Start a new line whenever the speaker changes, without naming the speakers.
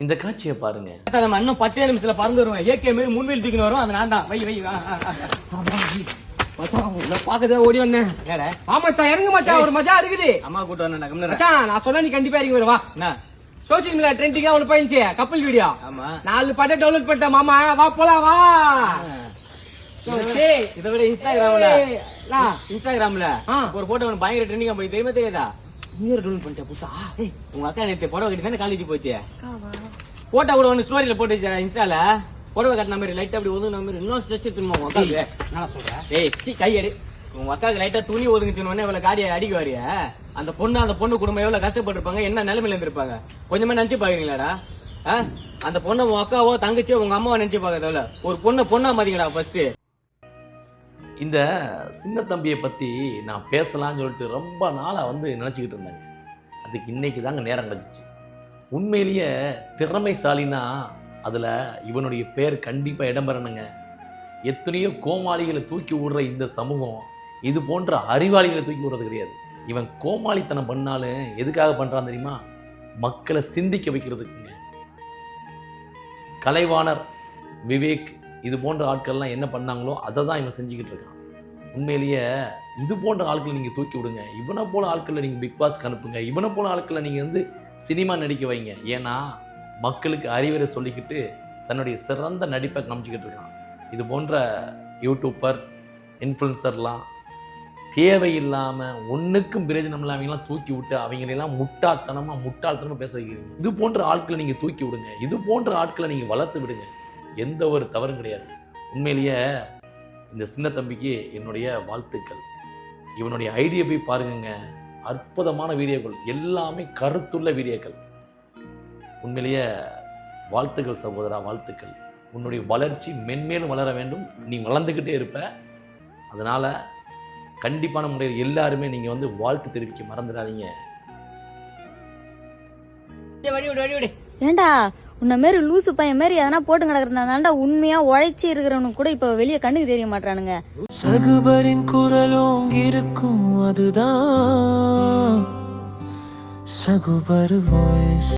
இந்த காட்சியை பாருங்க.
நம்ம இன்னும் பத்தே நிமிஷத்துல பறந்து வருவேன். ஏகே மாரி முன்வெளி தூக்கின்னு வரும் அது நான் தான். வை வை பார்க்கதே ஓடி வந்தேன்.
ஏடா
ஆ மச்சான் இறங்கு மச்சான். ஒரு மஜா இருக்குது.
அம்மா கூட்டு
மச்சான் நான் சொன்னா நீ கண்டிப்பா இறங்கி வருவா.
என்ன?
சோசியல் மீடியா ட்ரெண்டிங்கா ஒன்று போயிருச்சு கப்பல் வீடியோ
ஆமா.
நாலு பாட்டை டவுன்லோட் பண்ணிட்டேன் மாமா. வா போலாம் வா.
இதை விட இன்ஸ்டாகிராம்ல. இன்ஸ்டாகிராம்ல
ஆ.
ஒரு போட்டோ ஒன்று பயங்கர ட்ரெண்டிங்கா போய் தெரியுமா தெரியாதா?
நியூ இயர் டவுன்லோட் பண்ணிட்டேன் புதுசா
ஏய், உங்க அக்கா நேத்து புடவை கட்டி தானே காலேஜ் போச்சு? போட்டோ கூட ஒன்று ஸ்டோரியில போட்டு வச்சா இன்ஸ்டால. புடவை கட்டின மாதிரி லைட் அப்படி ஒதுங்கின மாதிரி இன்னும் ஸ்ட்ரெச் எடுத்துமா உங்க அக்காவுக்கு?
நான் சொல்றேன்?
ஏய் சி கை அடி உங்க அக்காவுக்கு லைட்டா துணி ஒதுங்கிச்சு உடனே இவ்வளவு காடியை அடிக்க வரிய அந்த பொண்ணு அந்த பொண்ணு குடும்பம் எவ்வளவு கஷ்டப்பட்டிருப்பாங்க என்ன நிலைமையில இருந்திருப்பாங்க? கொஞ்சமா நினைச்சு பாக்குறீங்களாடா? அந்த பொண்ணை உங்க அக்காவோ தங்கச்சியோ உங்க அம்மாவோ நினைச்சு பாக்கிறத ஒரு பொண்ணை பொண்ணா மதிக்கடா ஃபர்ஸ்ட்
இந்த சின்ன தம்பியை பற்றி நான் பேசலாம்னு சொல்லிட்டு ரொம்ப நாளாக வந்து நினச்சிக்கிட்டு இருந்தேங்க அதுக்கு இன்னைக்கு தாங்க நேரம் கிடச்சிச்சு உண்மையிலேயே திறமைசாலினா அதில் இவனுடைய பேர் கண்டிப்பாக இடம்பெறணுங்க. எத்தனையோ கோமாளிகளை தூக்கி விடுற இந்த சமூகம் இது போன்ற அறிவாளிகளை தூக்கி விடுறது கிடையாது. இவன் கோமாளித்தனம் பண்ணாலும் எதுக்காக பண்ணுறான் தெரியுமா? மக்களை சிந்திக்க வைக்கிறதுக்குங்க. கலைவாணர் விவேக் இது போன்ற ஆட்கள்லாம் என்ன பண்ணாங்களோ அதை தான் இவன் செஞ்சுக்கிட்டு இருக்கான். உண்மையிலேயே இது போன்ற ஆட்களை நீங்கள் தூக்கி விடுங்க. இவனை போல ஆட்களை நீங்கள் பிக் பாஸ்க்கு அனுப்புங்க. இவனை போல ஆட்களை நீங்கள் வந்து சினிமா நடிக்க வைங்க. ஏன்னா மக்களுக்கு அறிவுரை சொல்லிக்கிட்டு தன்னுடைய சிறந்த நடிப்பை காமிச்சிக்கிட்டு இருக்கான். இது போன்ற யூடியூப்பர் இன்ஃப்ளூன்சர்லாம் தேவையில்லாமல் ஒன்றுக்கும் பிரயோஜனம் இல்லாமலாம் தூக்கி விட்டு அவங்களெல்லாம் முட்டாள்தனமாக முட்டாள்தனமாக பேச வைக்கிறீங்க. இது போன்ற ஆட்களை நீங்கள் தூக்கி விடுங்க. இது போன்ற ஆட்களை நீங்கள் வளர்த்து விடுங்க. எந்த ஒரு தவறும் கிடையாது. உண்மையிலேயே இந்த சின்ன தம்பிக்கு என்னுடைய வாழ்த்துக்கள். இவனுடைய ஐடியா போய் பாருங்கங்க. அற்புதமான வீடியோக்கள். எல்லாமே கருத்துள்ள வீடியோக்கள். உண்மையிலேயே வாழ்த்துக்கள் சகோதரா வாழ்த்துக்கள். உன்னுடைய வளர்ச்சி மென்மேலும் வளர வேண்டும். நீ வளர்ந்துக்கிட்டே இருப்ப. அதனால் கண்டிப்பான முறையில் எல்லாருமே நீங்கள் வந்து வாழ்த்து தெரிவிக்க மறந்துடாதீங்க.
ஏண்டா? உன்ன மாரி லூசு பையன் மாரி எதனா போட்டு கிடக்குறதுனால உண்மையா உழைச்சி இருக்கிறவனுக்கு கூட இப்ப வெளிய கண்ணுக்கு தெரிய மாட்டானுங்க
சகுபரின் குரலும் இருக்கும் அதுதான். சகுபர் வாய்ஸ்